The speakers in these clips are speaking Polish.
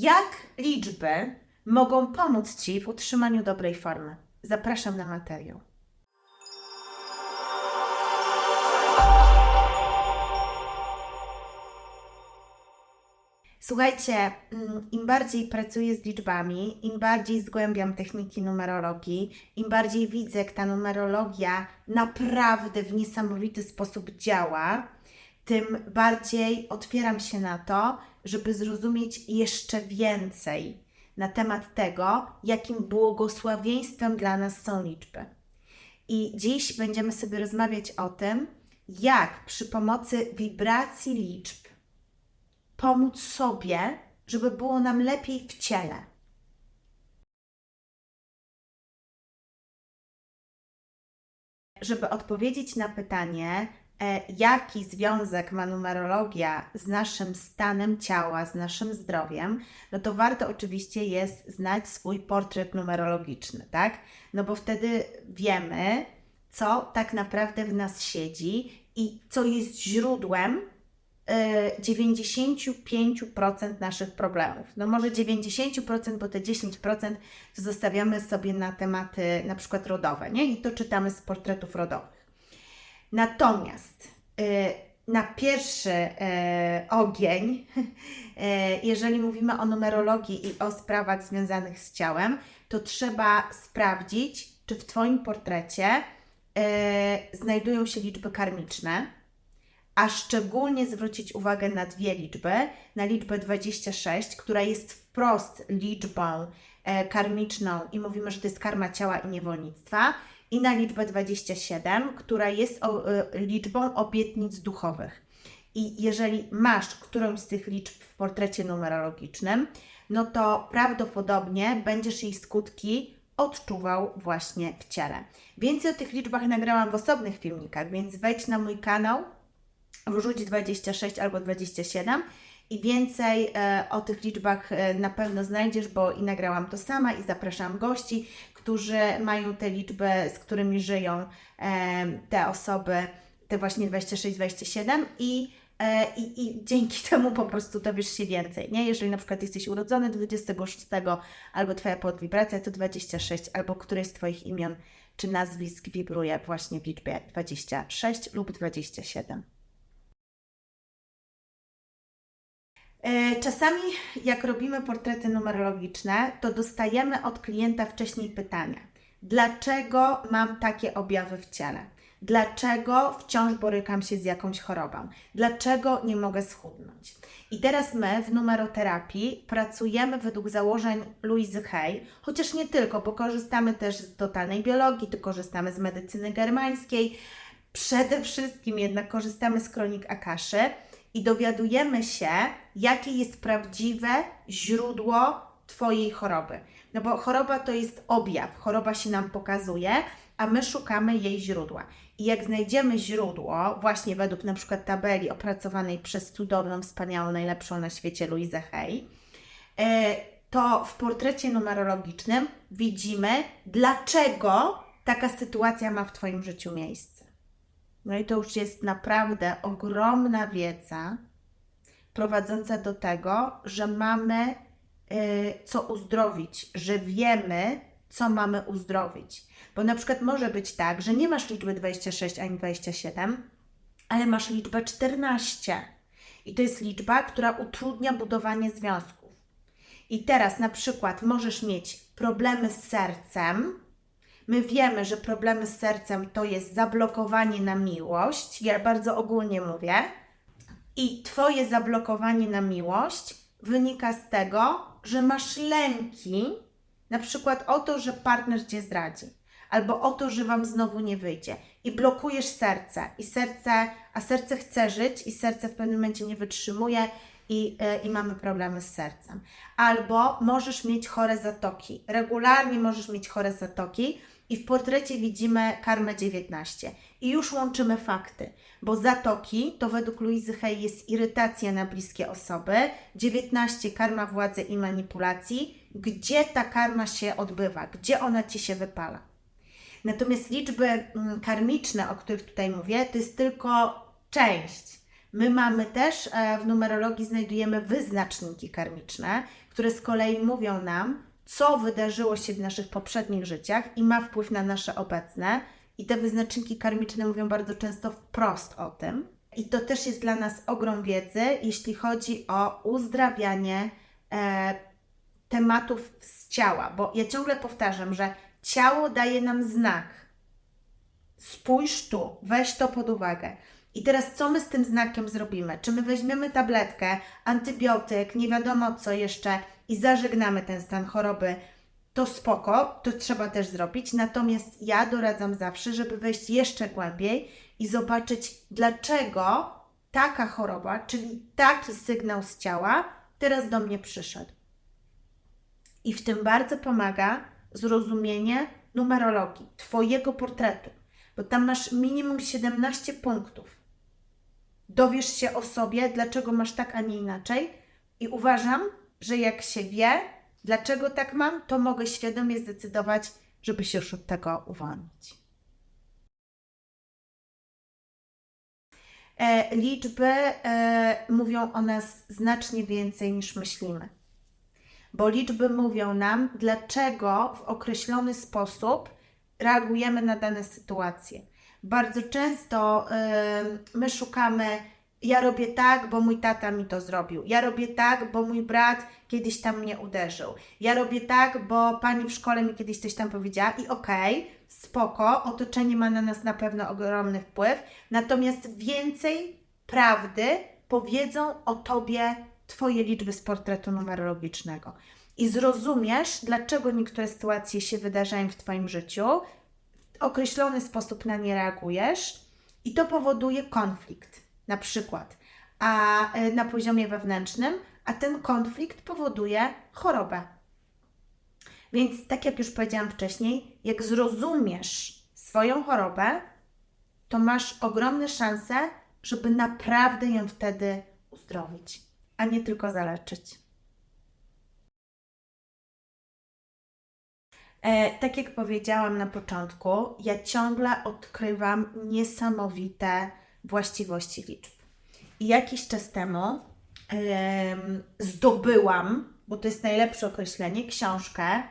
Jak liczby mogą pomóc Ci w utrzymaniu dobrej formy? Zapraszam na materiał. Słuchajcie, mm, im bardziej pracuję z liczbami, im bardziej zgłębiam techniki numerologii, im bardziej widzę, jak ta numerologia naprawdę w niesamowity sposób działa, tym bardziej otwieram się na to, żeby zrozumieć jeszcze więcej na temat tego, jakim błogosławieństwem dla nas są liczby. I dziś będziemy sobie rozmawiać o tym, jak przy pomocy wibracji liczb pomóc sobie, żeby było nam lepiej w ciele. Żeby odpowiedzieć na pytanie, jaki związek ma numerologia z naszym stanem ciała, z naszym zdrowiem, no to warto oczywiście jest znać swój portret numerologiczny, tak? No bo wtedy wiemy, co tak naprawdę w nas siedzi i co jest źródłem y, 95% naszych problemów. No może 90%, bo te 10% to zostawiamy sobie na tematy na przykład rodowe, nie? I to czytamy z portretów rodowych. Natomiast y, na pierwszy y, ogień, y, jeżeli mówimy o numerologii i o sprawach związanych z ciałem, to trzeba sprawdzić, czy w Twoim portrecie znajdują się liczby karmiczne, a szczególnie zwrócić uwagę na dwie liczby, na liczbę 26, która jest wprost liczbą karmiczną i mówimy, że to jest karma ciała i niewolnictwa, i na liczbę 27, która jest o, e, liczbą obietnic duchowych. I jeżeli masz którąś z tych liczb w portrecie numerologicznym, no to prawdopodobnie będziesz jej skutki odczuwał właśnie w ciele. Więcej o tych liczbach nagrałam w osobnych filmikach, więc wejdź na mój kanał, wrzuć 26 albo 27 i więcej e, o tych liczbach e, na pewno znajdziesz, bo i nagrałam to sama i zapraszam gości, którzy mają te liczby, z którymi żyją e, te osoby, te właśnie 26-27 i I, I dzięki temu po prostu dowiesz się więcej, nie? Jeżeli na przykład jesteś urodzony 26 albo Twoja podwibracja to 26, albo któreś z Twoich imion czy nazwisk wibruje właśnie w liczbie 26 lub 27. Czasami, jak robimy portrety numerologiczne, to dostajemy od klienta wcześniej pytania: dlaczego mam takie objawy w ciele? Dlaczego wciąż borykam się z jakąś chorobą? Dlaczego nie mogę schudnąć? I teraz my w numeroterapii pracujemy według założeń Louise Hay, chociaż nie tylko, bo korzystamy też z totalnej biologii, to korzystamy z medycyny germańskiej. Przede wszystkim jednak korzystamy z kronik Akaszy i dowiadujemy się, jakie jest prawdziwe źródło Twojej choroby. No bo choroba to jest objaw, choroba się nam pokazuje, a my szukamy jej źródła. I jak znajdziemy źródło, właśnie według na przykład tabeli opracowanej przez cudowną, wspaniałą, najlepszą na świecie Louise Hay, e, to w portrecie numerologicznym widzimy, dlaczego taka sytuacja ma w Twoim życiu miejsce. No i to już jest naprawdę ogromna wiedza prowadząca do tego, że mamy y, co uzdrowić, że wiemy, co mamy uzdrowić. Bo na przykład może być tak, że nie masz liczby 26 ani 27, ale masz liczbę 14. I to jest liczba, która utrudnia budowanie związków. I teraz na przykład możesz mieć problemy z sercem. My wiemy, że problemy z sercem to jest zablokowanie na miłość. Ja bardzo ogólnie mówię. I Twoje zablokowanie na miłość wynika z tego, że masz lęki, na przykład o to, że partner Cię zdradzi, albo o to, że Wam znowu nie wyjdzie. I blokujesz serce, i serce, a serce chce żyć, i serce w pewnym momencie nie wytrzymuje, i, e, i mamy problemy z sercem. Albo możesz mieć chore zatoki. Regularnie możesz mieć chore zatoki, i w portrecie widzimy karmę 19. I już łączymy fakty, bo zatoki to według Louise Hay jest irytacja na bliskie osoby, 19 karma władzy i manipulacji, gdzie ta karma się odbywa, gdzie ona ci się wypala. Natomiast liczby mm, karmiczne, o których tutaj mówię, to jest tylko część. My mamy też e, w numerologii znajdujemy wyznaczniki karmiczne, które z kolei mówią nam, co wydarzyło się w naszych poprzednich życiach i ma wpływ na nasze obecne. I te wyznaczniki karmiczne mówią bardzo często wprost o tym. I to też jest dla nas ogrom wiedzy, jeśli chodzi o uzdrawianie e, tematów z ciała, bo ja ciągle powtarzam, że ciało daje nam znak. Spójrz tu, weź to pod uwagę. I teraz co my z tym znakiem zrobimy? Czy my weźmiemy tabletkę, antybiotyk, nie wiadomo co jeszcze i zażegnamy ten stan choroby? To spoko, to trzeba też zrobić. Natomiast ja doradzam zawsze, żeby wejść jeszcze głębiej i zobaczyć, dlaczego taka choroba, czyli taki sygnał z ciała, teraz do mnie przyszedł. I w tym bardzo pomaga zrozumienie numerologii, Twojego portretu, bo tam masz minimum 17 punktów. Dowiesz się o sobie, dlaczego masz tak, a nie inaczej, i uważam, że jak się wie, dlaczego tak mam, to mogę świadomie zdecydować, żeby się już od tego uwolnić. E, liczby e, mówią o nas znacznie więcej niż myślimy bo liczby mówią nam, dlaczego w określony sposób reagujemy na dane sytuacje. Bardzo często my szukamy, ja robię tak, bo mój tata mi to zrobił. Ja robię tak, bo mój brat kiedyś tam mnie uderzył. Ja robię tak, bo pani w szkole mi kiedyś coś tam powiedziała i okej, okay, spoko, otoczenie ma na nas na pewno ogromny wpływ, natomiast więcej prawdy powiedzą o tobie Twoje liczby z portretu numerologicznego i zrozumiesz, dlaczego niektóre sytuacje się wydarzają w Twoim życiu, określony sposób na nie reagujesz i to powoduje konflikt, na przykład, a e, na poziomie wewnętrznym, a ten konflikt powoduje chorobę. Więc, tak jak już powiedziałam wcześniej, jak zrozumiesz swoją chorobę, to masz ogromne szanse, żeby naprawdę ją wtedy uzdrowić, a nie tylko zaleczyć. Tak jak powiedziałam na początku, ja ciągle odkrywam niesamowite właściwości liczb. I jakiś czas temu e, zdobyłam, bo to jest najlepsze określenie, książkę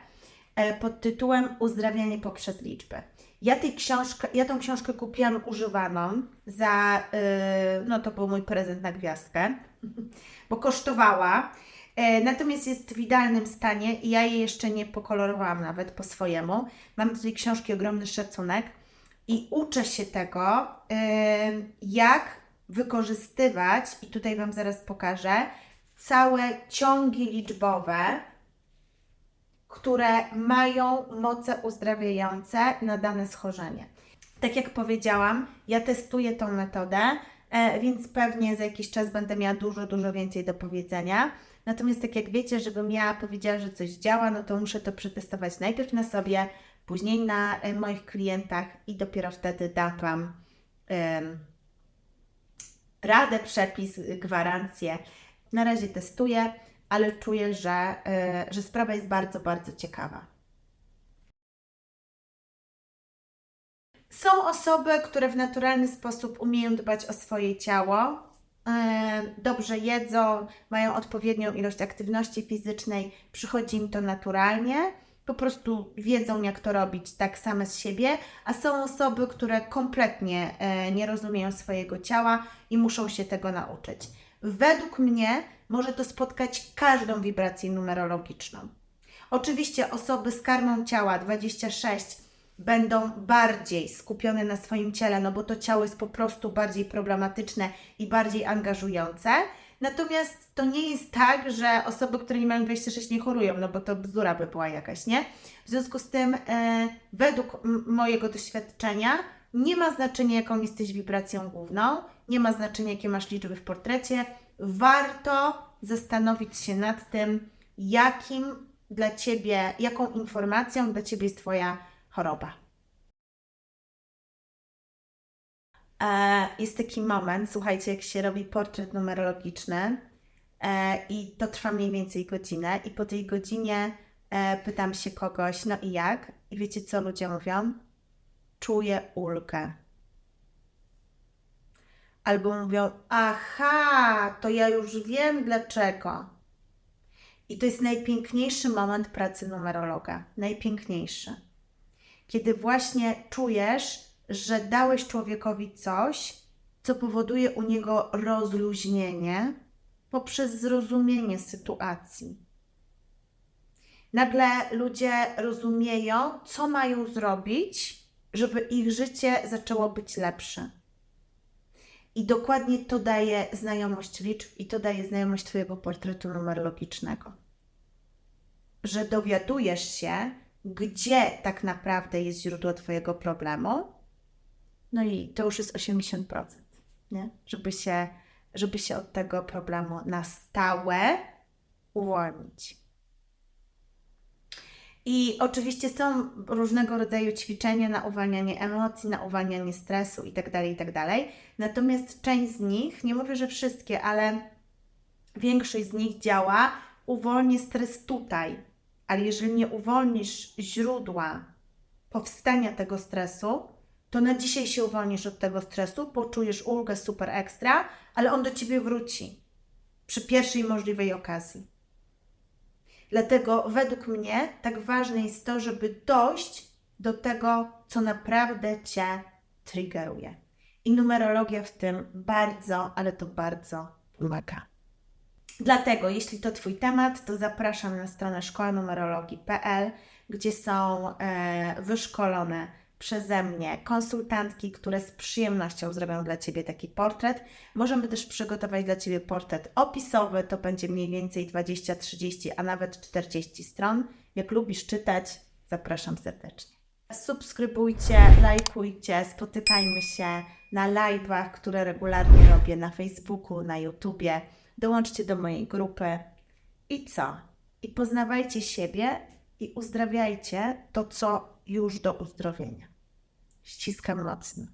e, pod tytułem Uzdrawianie poprzez liczby. Ja, tej książkę, ja tą książkę kupiłam używaną za, e, no to był mój prezent na gwiazdkę, bo kosztowała E, natomiast jest w idealnym stanie i ja jej jeszcze nie pokolorowałam nawet po swojemu. Mam do tej książki ogromny szacunek i uczę się tego, e, jak wykorzystywać, i tutaj Wam zaraz pokażę, całe ciągi liczbowe, które mają moce uzdrawiające na dane schorzenie. Tak jak powiedziałam, ja testuję tą metodę, e, więc pewnie za jakiś czas będę miała dużo, dużo więcej do powiedzenia. Natomiast tak jak wiecie, żebym ja powiedziała, że coś działa, no to muszę to przetestować najpierw na sobie, później na e, moich klientach i dopiero wtedy dam Wam um, radę, przepis, gwarancję. Na razie testuję, ale czuję, że, y, że sprawa jest bardzo, bardzo ciekawa. Są osoby, które w naturalny sposób umieją dbać o swoje ciało, dobrze jedzą, mają odpowiednią ilość aktywności fizycznej, przychodzi im to naturalnie, po prostu wiedzą, jak to robić tak same z siebie, a są osoby, które kompletnie e, nie rozumieją swojego ciała i muszą się tego nauczyć. Według mnie może to spotkać każdą wibrację numerologiczną. Oczywiście osoby z karmą ciała 26 będą bardziej skupione na swoim ciele, no bo to ciało jest po prostu bardziej problematyczne i bardziej angażujące. Natomiast to nie jest tak, że osoby, które nie mają 26 nie chorują, no bo to bzdura by była jakaś, nie? W związku z tym, e, według mojego doświadczenia, nie ma znaczenia, jaką jesteś wibracją główną, nie ma znaczenia, jakie masz liczby w portrecie. Warto zastanowić się nad tym, jakim dla Ciebie, jaką informacją dla Ciebie jest Twoja choroba. E, jest taki moment, słuchajcie, jak się robi portret numerologiczny e, i to trwa mniej więcej godzinę i po tej godzinie e, pytam się kogoś, no i jak? I wiecie co ludzie mówią? Czuję ulgę. Albo mówią, aha, to ja już wiem dlaczego. I to jest najpiękniejszy moment pracy numerologa. Najpiękniejszy. Kiedy właśnie czujesz, że dałeś człowiekowi coś, co powoduje u niego rozluźnienie poprzez zrozumienie sytuacji. Nagle ludzie rozumieją, co mają zrobić, żeby ich życie zaczęło być lepsze. I dokładnie to daje znajomość liczb i to daje znajomość Twojego portretu numerologicznego. Że dowiadujesz się, gdzie tak naprawdę jest źródło Twojego problemu. No i to już jest 80%, nie? Żeby, się, żeby się od tego problemu na stałe uwolnić. I oczywiście są różnego rodzaju ćwiczenia na uwalnianie emocji, na uwalnianie stresu itd., itd. Natomiast część z nich, nie mówię, że wszystkie, ale większość z nich działa, uwolni stres tutaj. Ale jeżeli nie uwolnisz źródła powstania tego stresu, to na dzisiaj się uwolnisz od tego stresu, poczujesz ulgę super ekstra, ale on do ciebie wróci przy pierwszej możliwej okazji. Dlatego według mnie tak ważne jest to, żeby dojść do tego, co naprawdę Cię triggeruje. I numerologia w tym bardzo, ale to bardzo pomaga. Dlatego, jeśli to Twój temat, to zapraszam na stronę szkołanumerologii.pl, gdzie są e, wyszkolone przeze mnie konsultantki, które z przyjemnością zrobią dla Ciebie taki portret. Możemy też przygotować dla Ciebie portret opisowy, to będzie mniej więcej 20, 30, a nawet 40 stron. Jak lubisz czytać, zapraszam serdecznie. Subskrybujcie, lajkujcie, spotykajmy się na live'ach, które regularnie robię na Facebooku, na YouTubie. Dołączcie do mojej grupy. I co? I poznawajcie siebie i uzdrawiajcie to, co już do uzdrowienia. Ściskam mocno.